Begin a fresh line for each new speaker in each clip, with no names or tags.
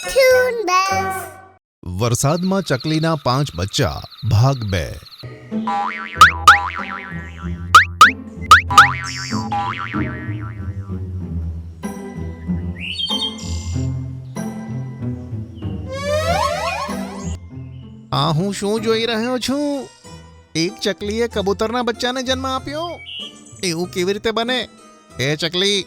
Toon Bells.
વરસાદમાં ચકલીના પાંચ બચ્ચા, ભાગ બે. આ હું શું જોઈ રહ્યો છું? એક ચકલીએ કબૂતરના બચ્ચાને જન્મ આપ્યો? એવું કેવી રીતે બને? એ ચકલી,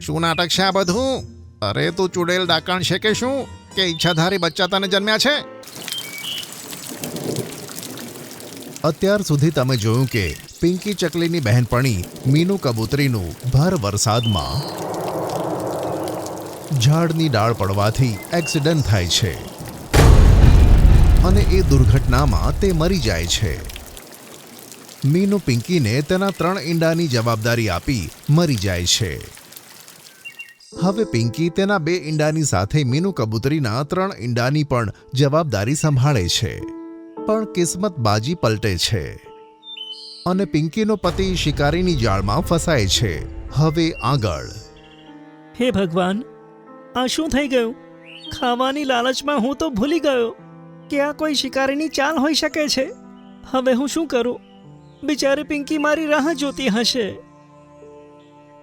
શું નાટક છે આ બધું? અરે તું ચુડેલ ડાકણ છે કે શું? કે ઈચ્છાધારી બચ્ચા તને જન્મ્યા છે? અત્યાર સુધી તમે જોયું કે પિંકી ચકલીની બહેનપણી મીનુ કબૂતરીનું ભર વરસાદમાં ઝાડની ડાળ પડવાથી એક્સિડન્ટ થાય છે. અને એ દુર્ઘટનામાં તે મરી જાય છે. મીનુ પિંકીને તેના ત્રણ ઈંડાની જવાબદારી આપી મરી જાય છે. હવે પિંકી તેના બે ઈંડાની સાથે મીનુ કબૂતરીના ત્રણ ઈંડાની પણ જવાબદારી સંભાળે છે. પણ કિસ્મત બાજી પલટે છે. અને પિંકીનો પતિ શિકારીની જાળમાં ફસાય છે. હવે આગળ.
હે ભગવાન, આ શું થઈ ગયું? ખાવાની લાલચમાં હું તો ભૂલી ગયો. કે આ કોઈ શિકારીની ચાલ હોઈ શકે છે? હવે હું શું કરું? બિચારી પિંકી મારી રાહ જોતી હશે.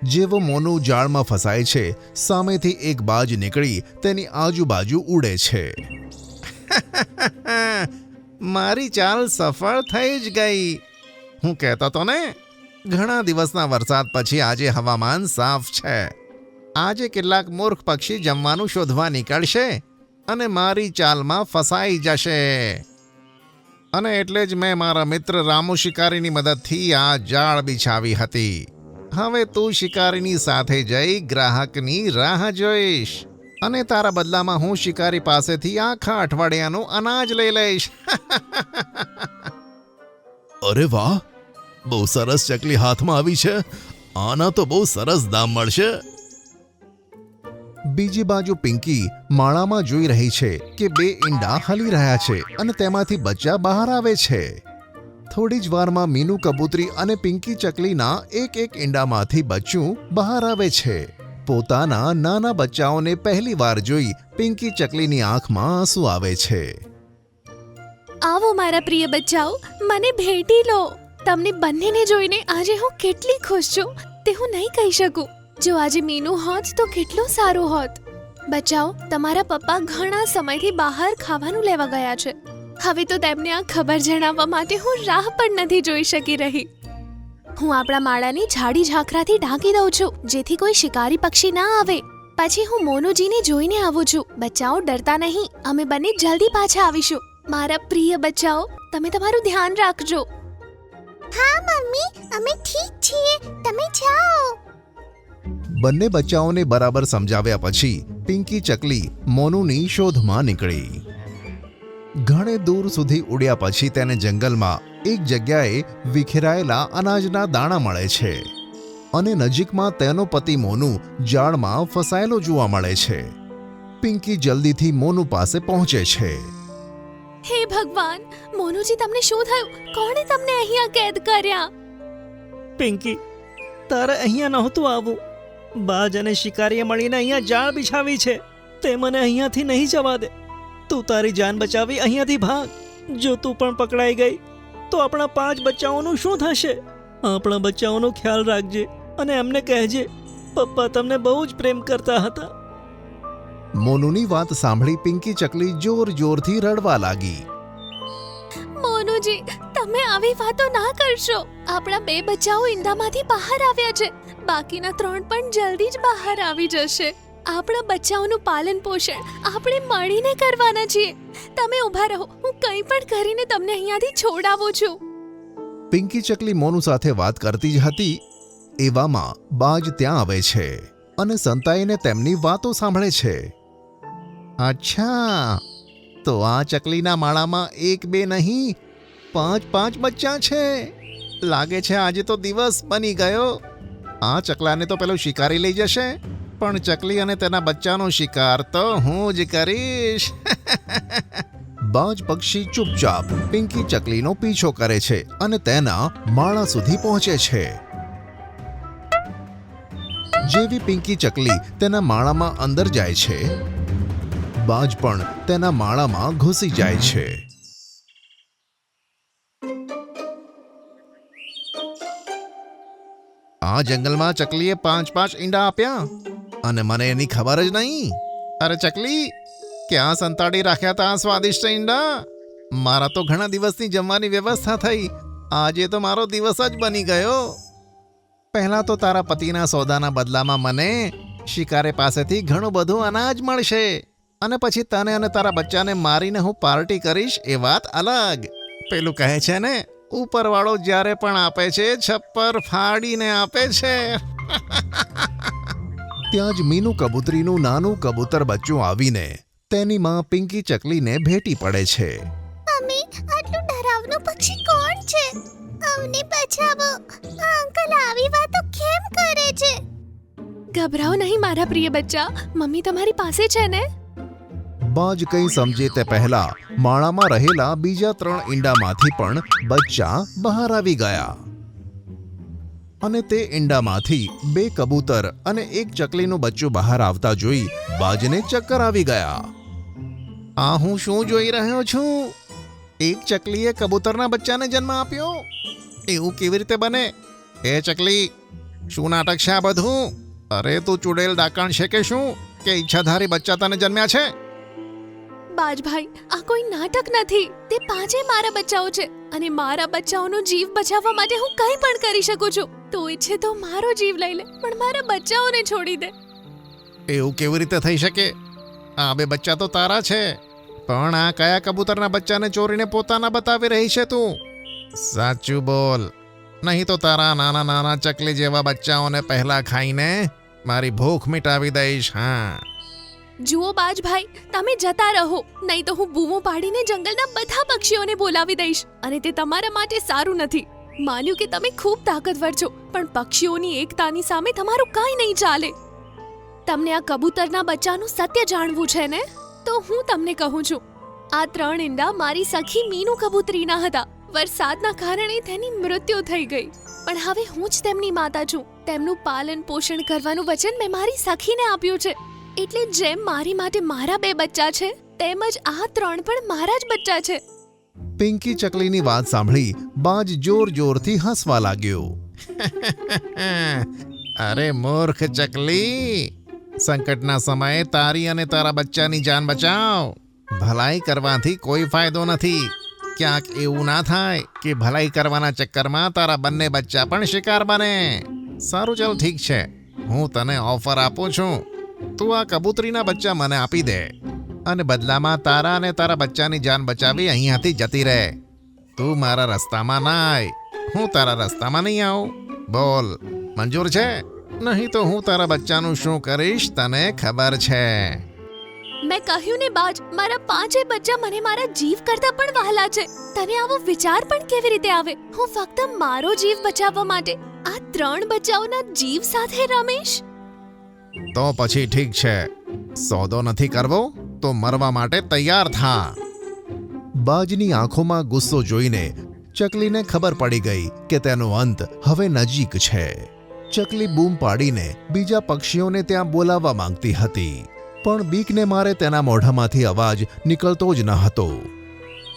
જેવો મોનું જાળમાં ફસાય છે, સામેથી એક બાજ નીકળી તેની આજુબાજુ ઉડે છે. મારી ચાલ સફળ થઈ જ ગઈ. હું કહેતો તો ને, ઘણા દિવસના વરસાદ પછી આજે હવામાન સાફ છે. આજે કેટલાક મૂર્ખ પક્ષી જમવાનું શોધવા નીકળશે અને મારી ચાલમાં ફસાઈ જશે. અને એટલે જ મેં મારા મિત્ર રામુ શિકારીની મદદથી આ જાળ બિછાવી હતી. હવે તું શિકારીની સાથે જઈ ગ્રાહકની રાહ જોઈશ. અને તારા બદલામાં હું શિકારી પાસેથી આખા અઠવાડિયાનું અનાજ લઈ લઈશ. અરે વાહ! બહુ સરસ ચકલી હાથમાં આવી છે. આના તો બહુ સરસ દામ મળશે. બીજી બાજુ પિંકી માળામાં જોઈ રહી છે કે બે ઈંડા હલી રહ્યા છે અને તેમાંથી બચ્ચા બહાર આવે છે. થોડી જ વારમાં મીનુ કબૂતરી અને પિંકી ચકલીના એક એક ઈંડામાંથી બચ્ચું બહાર આવે છે. પોતાના નાના બચ્ચાઓને પહેલી વાર જોઈ પિંકી ચકલીની આંખમાં આંસુ આવે છે.
આવો મારા પ્રિય બચ્ચાઓ, મને ભેટી લો. તમને બંનેને જોઈને આજે હું કેટલી ખુશ છું. તે હું નહીં કહી શકું. જો આજે મીનુ હોત તો કેટલું સારું હોત. બચ્ચાઓ, તમારા પપ્પા ઘણા સમયથી બહાર ખાવાનું લેવા ગયા છે. હવે તો તેમને આ ખબર જણાવવા માટે હું રાહ પણ નથી જોઈ શકી રહી. હું આપણા માળાની ઝાડી ઝાંખરાથી ઢાંકી દઉં છું જેથી કોઈ શિકારી પક્ષી ના આવે. પછી હું મોનુજીને જોઈને આવું છું. બચ્ચાઓ ડરતા નહીં. અમે બંને જલ્દી પાછા આવીશું. મારા પ્રિય બચ્ચાઓ તમે તમારું ધ્યાન રાખજો.
હા મમ્મી. અમે ઠીક છીએ. તમે જાઓ.
બંને બચ્ચાઓને બરાબર સમજાવ્યા પછી પિંકી ચકલી મોનુની શોધમાં નીકળી. ઘણે દૂર સુધી ઉડ્યા પછી તેને જંગલમાં એક જગ્યાએ વિખેરાયેલા અનાજના દાણા મળે છે અને નજીકમાં તેનો પતિ મોનુ જાળમાં ફસાયેલો જોવા મળે છે. પિંકી જલ્દીથી મોનુ પાસે પહોંચે છે.
હે ભગવાન મોનુજી તમને શું થયું? કોણે તમને અહીંયા કેદ કર્યા?
પિંકી તારે અહીંયા નહોતું આવવું. બાજ અને શિકારીએ મળીને અહીંયા જાળ બિછાવી છે. તે મને અહીંયાથી નહીં જવા દે. તું તારી જાન બચાવી અહીંયાથી ભાગ. જો તું પણ પકડાઈ ગઈ તો આપણા પાંચ બચ્ચાઓનું શું થશે? આપણા બચ્ચાઓનો ખ્યાલ રાખજે અને એમને કહેજે પપ્પા તમને બહુ જ પ્રેમ કરતા હતા.
મોનુની વાત સાંભળી પિંકી ચકલી જોર જોરથી રડવા લાગી.
મોનુજી તમે આવી વાતો ના કરશો. આપણા બે બચ્ચાઓ ઈંડામાંથી બહાર આવ્યા છે. બાકીના ત્રણ પણ જલ્દી જ બહાર આવી જશે. આપણા બચ્ચાઓનું પાલન પોષણ આપણે મળીને કરવાના છીએ. તમે ઊભા રહો, હું કંઈ પણ કરીને તમને અહીંયાથી છોડાવું છું.
પિંકી ચકલી મોનુ સાથે વાત કરતી જ હતી. એવામાં બાજ ત્યાં આવે છે અને સંતાઈને તેમની વાતો સાંભળે છે. અચ્છા, તો આ ચકલીના માળામાં એક બે નહીં, પાંચ પાંચ બચ્ચા છે. લાગે છે આજે તો દિવસ બની ગયો. આ ચકલાને તો પેલો શિકારી લઈ જશે. પણ ચકલી અને તેના બચ્ચાનો શિકાર તો હું જ કરીશ. બાજ પક્ષી ચૂપચાપ પિંકી ચકલીનો પીછો કરે છે અને તેના માળા સુધી પહોંચે છે. જેવી પિંકી ચકલી તેના માળામાં અંદર જાય છે, બાજ પણ તેના માળામાં ઘૂસી જાય છે. આ જંગલમાં ચકલીએ પાંચ પાંચ ઈંડા આપ્યા. અને મને એની ખબર જ નહીં. અરે ચકલી, ક્યાં સંતાડી રાખ્યા તા સ્વાદિષ્ટ ઈંડા? મારા તો ઘણા દિવસની જમવાની વ્યવસ્થા થઈ. આજે તો મારો દિવસ જ બની ગયો. પહેલા તો તારા પતિના સોદાના બદલામાં મને શિકારે પાસેથી ઘણું બધું અનાજ મળશે. અને પછી તને અને તારા બચ્ચાને મારીને હું પાર્ટી કરીશ એ વાત અલગ. પેલું કહે છે ને, ઉપરવાળો જ્યારે પણ આપે છે, છપ્પર ફાડીને આપે છે. ત્યાં જ મીનુ કબૂતરીનું નાનું કબૂતર બચ્ચું આવીને તેની માં પિંકી ચકલીને ભેટી પડે છે.
મમ્મી આટલું ડરાવનું પક્ષી કોણ છે? અમને બચાવો. આ અંકલ આવી વાતો કેમ કરે છે?
ગભરાઓ નહીં મારા પ્રિય બચ્ચા. મમ્મી તમારી પાસે છે ને?
બાજ કંઈ સમજે તે પહેલા માળામાં રહેલા બીજા ત્રણ ઈંડામાંથી પણ બચ્ચા બહાર આવી ગયા. અને તે ઈંડામાંથી બે કબૂતર અને એક ચકલીનું બચ્ચું બહાર આવતા જોઈ બાજને ચક્કર આવી ગયા. આ હું શું જોઈ રહ્યો છું? એક ચકલીએ કબૂતરના બચ્ચાને જન્મ આપ્યો? એવું કેવી રીતે બને? એ ચકલી, શું નાટક છે આ બધું? અરે તું ચૂડેલ ડાકણ છે કે શું? કે ઈચ્છાધારી બચ્ચા તને જન્મ્યા છે?
બાજભાઈ, આ કોઈ નાટક નથી. તે પાંચે મારા બચ્ચાઓ છે અને મારા બચ્ચાઓનો જીવ બચાવવા માટે હું કંઈ પણ કરી શકું છું. તો ઈચ્છે તો મારો જીવ લઈ લે પણ મારા બચ્ચાઓને છોડી દે.
એવું કેવી રીતે થઈ શકે? આ બે બચ્ચા તો તારા છે પણ આ કયા કબૂતરના બચ્ચાને ચોરીને પોતાના બતાવી રહી છે તું? સાચું બોલ. નહીં તો તારા નાના નાના ચકલી જેવા બચ્ચાઓને પહેલા ખાઈને મારી ભૂખ મિટાવી દઈશ હા.
જુઓ બાજભાઈ તમે જતા રહો નહીં તો હું બૂમો પાડીને જંગલના બધા પક્ષીઓને બોલાવી દઈશ અને તે તમારા માટે સારું નથી. માન્યું કે તમે ખૂબ તાકતવર છો, પણ પક્ષીઓની એકતાની સામે તમારું કાંઈ નહીં ચાલે. તમને આ કબૂતરના બચ્ચાનું સત્ય જાણવું છે ને? તો હું તમને કહું છું, આ ત્રણ ઈંડા મારી સખી મીનુ કબૂતરીના હતા. વરસાદના કારણે તેની મૃત્યુ થઈ ગઈ. પણ હવે હું જ તેમની માતા છું. તેમનું પાલન પોષણ કરવાનું વચન મેં મારી સખીને આપ્યું છે. એટલે જેમ મારી માટે મારા બે બચ્ચા છે તેમજ આ ત્રણ પણ મારા જ બચ્ચા છે.
પિંકી ચકલીની વાત સાંભળી બાજ જોર જોરથી હસવા લાગ્યો. અરે મૂર્ખ ચકલી, સંકટના સમયે તારી અને તારા બચ્ચાની જાન બચાવ. ભલાઈ કરવાથી કોઈ ફાયદો નથી. ક્યાંક એવું ના થાય કે ભલાઈ કરવાના ચક્કરમાં તારા બંને બચ્ચા પણ શિકાર બને. સારું, ચાલ ઠીક છે. હું તને ઓફર આપું છું. તું આ કબૂતરીના બચ્ચા મને આપી દે. અને બદલામાં તારા અને તારા બચ્ચાની જાન બચાવી અહીંયાથી જતી રહે. તું મારા રસ્તામાં ના આય હું તારા રસ્તામાં નહીં આવું. બોલ મંજૂર છે? નહીં તો હું તારા બચ્ચાનું શું કરીશ તને ખબર છે.
મેં કહ્યું ને બાજ મારા પાંચે બચ્ચા મને મારા જીવ કરતા પણ વહાલા છે. તને આવો વિચાર પણ કેવી રીતે આવે? હું ફક્ત મારો જીવ બચાવવા માટે આ ત્રણ બચ્ચાઓના જીવ સાથે રમીશ?
તો પછી ઠીક છે. સોદો નથી કરવો? તો મરવા માટે તૈયાર થા. બાજની આંખોમાં ગુસ્સો જોઈને ચકલીને ખબર પડી ગઈ કે તેનો અંત હવે નજીક છે. ચકલી બૂમ પાડીને બીજા પક્ષીઓને ત્યાં બોલાવવા માંગતી હતી, પણ બીકને મારે તેના મોઢામાંથી અવાજ નીકળતો જ ન હતો.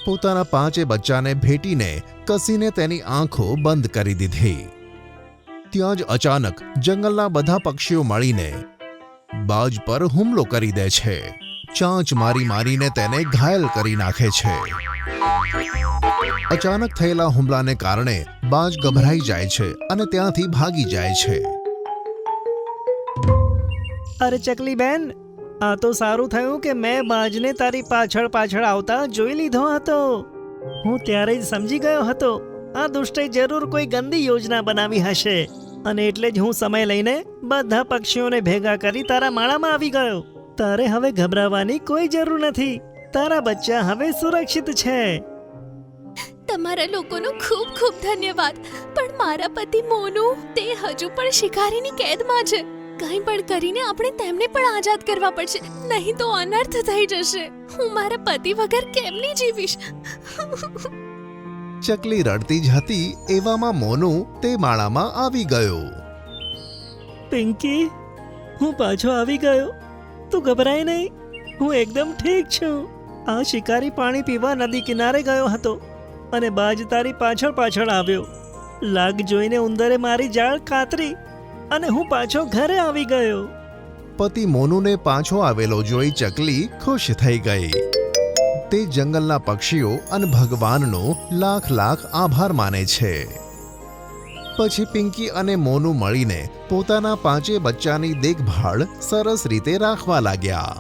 પોતાના પાંચે બચ્ચાને ભેટીને કસીને તેની આંખો બંધ કરી દીધી. ત્યાં જ અચાનક જંગલના બધા પક્ષીઓ મળીને બાજ પર હુમલો કરી દે છે. ચાંચ મારી મારીને તેને ઘાયલ કરી નાખે છે. અચાનક થયેલા હુમલાને કારણે બાજ ગભરાઈ જાય છે અને ત્યાંથી ભાગી જાય છે.
અરે ચકલી બેન આ તો સારું થયું કે મેં બાજને તારી પાછળ પાછળ આવતા જોઈ લીધો હતો. હું ત્યારે જ સમજી ગયો હતો, આ દુષ્ટે જરૂર કોઈ ગંદી યોજના બનાવી હશે. અને એટલે જ હું સમય લઈને બધા પક્ષીઓને ભેગા કરી તારા માળામાં આવી ગયો. તારે હવે ગભરાવાની કોઈ જરૂર નથી. તારા બચ્ચા હવે સુરક્ષિત છે.
તમારા લોકોનો ખૂબ ખૂબ ધન્યવાદ. પણ મારા પતિ મોનુ તે હજુ પણ શિકારીની કેદમાં છે. કંઈ પણ કરીને આપણે તેમને પણ આઝાદ કરવા પડશે. નહીં તો અનર્થ થઈ જશે. હું મારા પતિ વગર કેમની જીવીશ?
ચકલી રડતી જ હતી એવામાં મોનું તે માળામાં આવી ગયો.
પિંકી હું પાછો આવી ગયો. તું ગભરાય નહીં. હું એકદમ ઠીક છું. આ શિકારી પાણી પીવા નદી કિનારે ગયો હતો અને બાજ તારી પાછળ પાછળ આવ્યો. લાગ જોઈને ઉંદરે મારી જાળ કાતરી અને હું પાછો ઘરે આવી ગયો.
પતિ મોનુને પાછો આવેલો જોઈ ચકલી ખુશ થઈ ગઈ. તે જંગલના પક્ષીઓ અને ભગવાનનો લાખ લાખ આભાર માને છે. પછી પિંકી અને મોનુ મળીને પોતાના પાંચે બચ્ચાની દેખભાળ સરસ રીતે રાખવા લાગ્યા.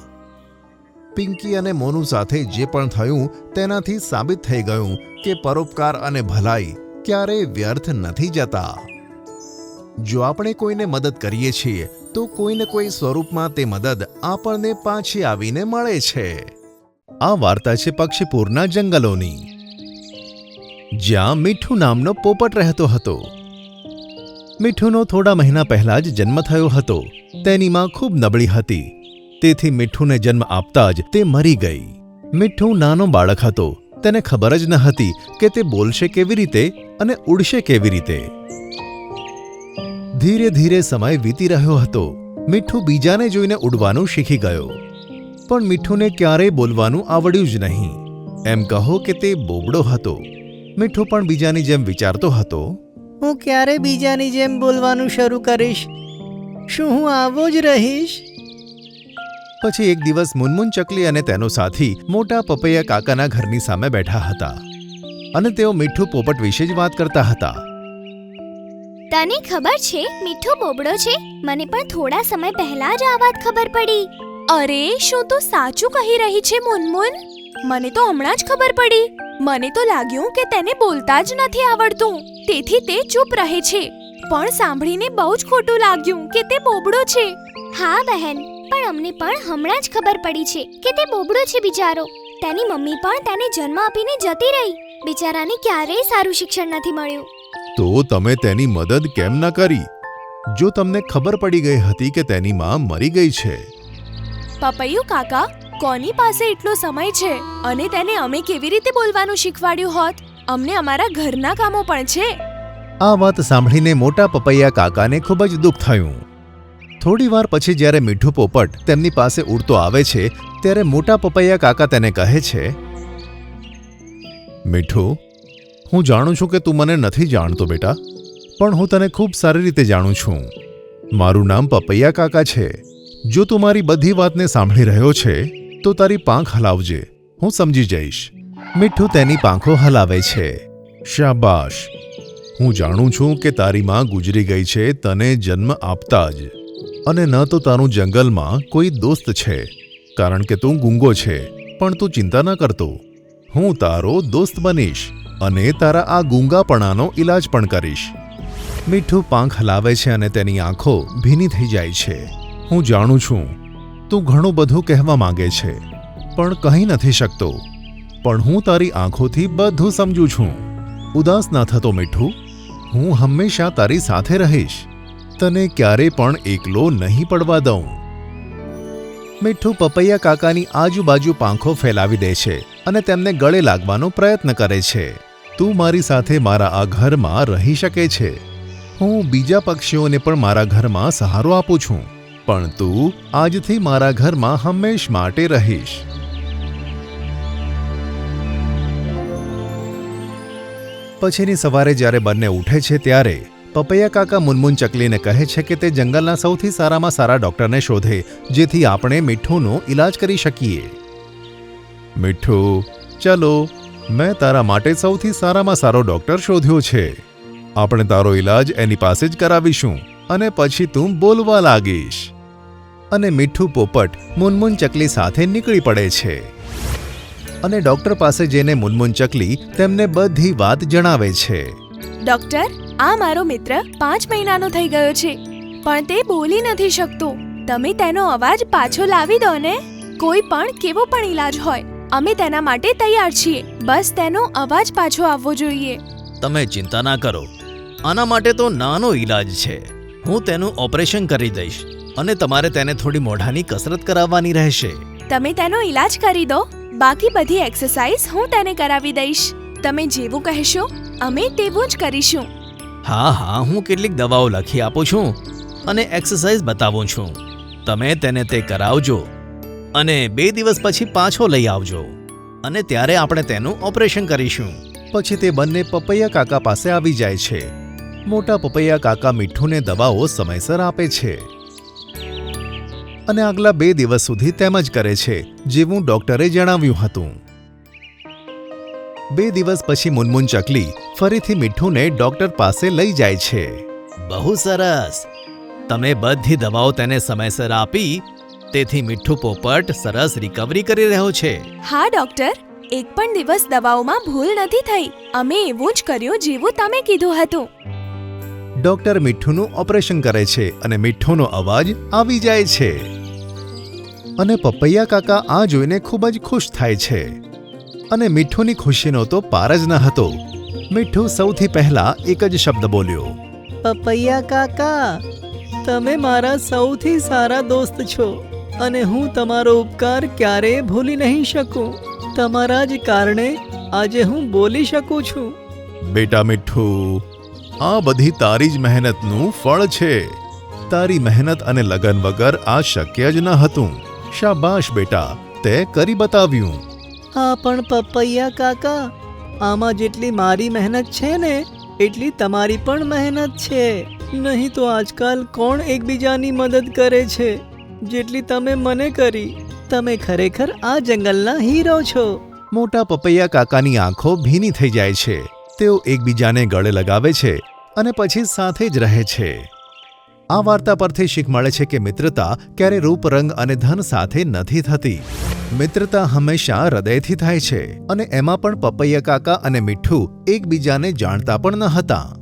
પિંકી અને મોનુ સાથે જે પણ થયું તેનાથી સાબિત થઈ ગયું કે પરોપકાર અને ભલાઈ ક્યારેય વ્યર્થ નથી જતા. જો આપણે કોઈને મદદ કરીએ છીએ, તો કોઈને કોઈ સ્વરૂપમાં તે મદદ આપણને પાછી આવીને મળે છે. આ વાર્તા છે પક્ષીપુરના જંગલોની. જ્યાં મીઠું નામનો પોપટ રહેતો હતો. મીઠુનો થોડા મહિના પહેલા જ જન્મ થયો હતો. તેની માં ખૂબ નબળી હતી. તેથી મીઠુને જન્મ આપતા જ તે મરી ગઈ. મીઠું નાનો બાળક હતો. તેને ખબર જ ન હતી કે તે બોલશે કેવી રીતે અને ઉડશે કેવી રીતે. ધીરે ધીરે સમય વીતી રહ્યો હતો. મીઠું બીજાને જોઈને ઉડવાનું શીખી ગયો. પણ મીઠુને ક્યારેય બોલવાનું આવડ્યું જ નહીં. એમ કહો કે તે બોબડો હતો. મીઠું પણ બીજાની જેમ વિચારતો હતો.
હું ક્યારે બીજાની જેમ બોલવાનું શરૂ કરીશ? શું હું આવો જ રહીશ?
પછી એક દિવસ મુનમુન ચકલી અને તેનો સાથી મોટા પપૈયા કાકાના ઘરની સામે બેઠા હતા. અને તેઓ મીઠું પોપટ વિશે જ વાત કરતા હતા.
તને ખબર છે મીઠો બોબડો છે? મને પણ થોડા સમય પહેલા જ આ વાત ખબર પડી.
અરે શું તું સાચું કહી રહી છે મુનમુન? મને તો હમણાં જ ખબર પડી. મને તો લાગ્યું કે તેને બોલતા જ નથી આવડતું. તેથી તે ચૂપ રહે છે. પણ સાંભળીને બહુ જ ખોટું લાગ્યું કે તે બોબડો છે.
હા બહેન. પણ અમને પણ હમણાં જ ખબર પડી છે કે તે બોબડો છે બિચારો. તેની મમ્મી પણ તેને જન્મ આપીને જતી રહી. બિચારાને ક્યારેય સારું શિક્ષણ નથી મળ્યું.
તો તમે તેની મદદ કેમ ન કરી? જો તમને ખબર પડી ગઈ હતી કે તેની માં મરી ગઈ છે.
પપૈયું કાકા કોની પાસે એટલો સમય છે? અને તેને અમે કેવી રીતે બોલવાનું શીખવાડ્યું હોત? અમને અમારા ઘરના કામો પણ છે.
આ વાત સાંભળીને મોટા પપૈયા કાકાને ખૂબ જ દુઃખ થયું. થોડી વાર પછી જ્યારે મીઠું પોપટ તેમની પાસે ઉડતો આવે છે, ત્યારે મોટા પપૈયા કાકા તેને કહે છે, મીઠું, હું જાણું છું કે તું મને નથી જાણતો બેટા, પણ હું તને ખૂબ સારી રીતે જાણું છું. મારું નામ પપૈયા કાકા છે. જો તું મારી બધી વાતને સાંભળી રહ્યો છે તો તારી પાંખ હલાવજે. હું સમજી જઈશ. મીઠું તેની પાંખો હલાવે છે. શાબાશ. હું જાણું છું કે તારી માં ગુજરી ગઈ છે, તને જન્મ આપતા જ. અને ન તો તારું જંગલમાં કોઈ દોસ્ત છે. કારણ કે તું ગુંગો છે, પણ તું ચિંતા ન કરતો. હું તારો દોસ્ત બનીશ અને તારા આ ગુંગાપણાનો ઈલાજ પણ કરીશ. મીઠું પાંખ હલાવે છે અને તેની આંખો ભીની થઈ જાય છે. હું જાણું છું તું ઘણું બધું કહેવા માંગે છે, પણ કહી નથી શકતો. પણ હું તારી આંખોથી બધું સમજું છું. ઉદાસ ના થતો મીઠું, હું હંમેશા તારી સાથે રહીશ. તને ક્યારે પણ એકલો નહીં પડવા દઉં. મીઠું પપૈયા કાકાની આજુબાજુ પાંખો ફેલાવી દે છે અને તેમને ગળે લાગવાનો પ્રયત્ન કરે છે. તું મારી સાથે મારા આ ઘરમાં રહી શકે છે. હું બીજા પક્ષીઓને પણ મારા ઘરમાં સહારો આપું છું. પણ તું આજથી મારા ઘરમાં હંમેશ માટે રહીશ. પછીની સવારે જ્યારે બંને ઉઠે છે ત્યારે પપૈયા કાકા મુનમુન ચકલીને કહે છે કે તે જંગલના સૌથી સારામાં સારા ડોક્ટરને શોધે, જેથી આપણે મીઠુંનો ઈલાજ કરી શકીએ. મીઠું, ચલો, મેં તારા માટે સૌથી સારામાં સારો ડોક્ટર શોધ્યો છે. આપણે તારો ઈલાજ એની પાસે જ કરાવીશું અને પછી તું બોલવા લાગીશ. અને મીઠું પોપટ મુનમુન ચકલી સાથે નીકળી પડે છે. અને ડોક્ટર પાસે જઈને મુનમુન ચકલી તેમને બધી વાત જણાવે છે.
ડોક્ટર આ મારો મિત્ર પાંચ મહિનાનો થઈ ગયો છે પણ તે બોલી નથી શકતો. તમે તેનો અવાજ પાછો લાવી દો ને. કોઈ પણ કેવો પણ ઈલાજ હોય અમે તેના માટે તૈયાર છીએ. બસ તેનો અવાજ પાછો આવવો જોઈએ.
તમે ચિંતા ના કરો. આના માટે તો નાનો ઈલાજ છે. હું તેનું ઓપરેશન કરી દઈશ. અને તમારે તેને થોડી મોઢાની કસરત કરાવવાની રહેશે.
તમે તેનો ઈલાજ કરી દો. બાકી બધી એક્સરસાઇઝ હું તેને કરાવી દઈશ. તમે જેવું કહેશો અમે તેવું જ કરીશું.
હા હા હું કેટલીક દવાઓ લખી આપું છું અને એક્સરસાઇઝ બતાવું છું. તમે તેને તે કરાવજો અને બે દિવસ પછી પાછો લઈ આવજો. અને ત્યારે આપણે તેનું ઓપરેશન કરીશું.
પછી તે બંને પપૈયા કાકા પાસે આવી જાય છે. મોટા પપૈયા કાકા મીઠુને દવાઓ સમયસર આપે છે. અને આગલા બે દિવસ સુધી તેમ જ કરે છે જેવું ડોક્ટરે જણાવ્યું હતું. બે દિવસ પછી મુનમુન ચકલી ફરીથી મીઠુને ડોક્ટર પાસે લઈ જાય છે.
બહુ સરસ. તમે બધી દવાઓ તેને સમયસર આપી તેથી મીઠું પોપટ સરસ રિકવરી કરી રહ્યો છે.
હા ડોક્ટર. એક પણ દિવસ દવાઓમાં ભૂલ નથી થઈ. અમે એવું જ કર્યું જેવું તમે કીધું હતું.
ડોક્ટર મીઠુનું ઓપરેશન કરે છે અને મીઠુનો અવાજ આવી જાય છે. અને પપૈયા કાકા આ જોઈને ખૂબ જ ખુશ થાય છે. અને મીઠુની ખુશીનો તો પાર જ ન હતો. મીઠું સૌથી પહેલા એક જ શબ્દ બોલ્યો.
પપૈયા કાકા તમે મારા સૌથી સારા દોસ્ત છો અને હું તમારો ઉપકાર ક્યારેય ભૂલી નહીં શકું. તમારા જ કારણે આજે હું બોલી શકું છું.
બેટા મીઠું આ બધી તારી જ મહેનતનું ફળ છે. તારી મહેનત અને લગન વગર આ શક્ય જ ન હતું. શાબાશ બેટા તે કરી બતાવ્યું.
હા પણ પપૈયા કાકા આમાં જેટલી મારી મહેનત છે ને એટલી તમારી પણ મહેનત છે. નહીં તો આજકાલ કોણ એકબીજાની મદદ કરે છે? જેટલી તમે મને કરી તમે ખરેખર આ જંગલના હીરો છો.
મોટા પપૈયા કાકાની આંખો ભીની થઈ જાય છે. તેઓ એકબીજાને ગળે લગાવે છે અને પછી સાથે જ રહે છે. આ વાર્તા પરથી શીખ મળે છે કે મિત્રતા ક્યારે રૂપ, રંગ અને ધન સાથે નથી થતી. મિત્રતા હંમેશા હૃદયથી થાય છે અને એમાં પણ પપૈયા કાકા અને મીઠું એકબીજાને જાણતા પણ ન હતા.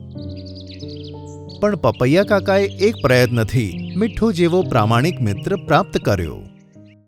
પણ પપૈયા કાકાએ એક પ્રયત્નથી મીઠું જેવો પ્રામાણિક મિત્ર પ્રાપ્ત કર્યો.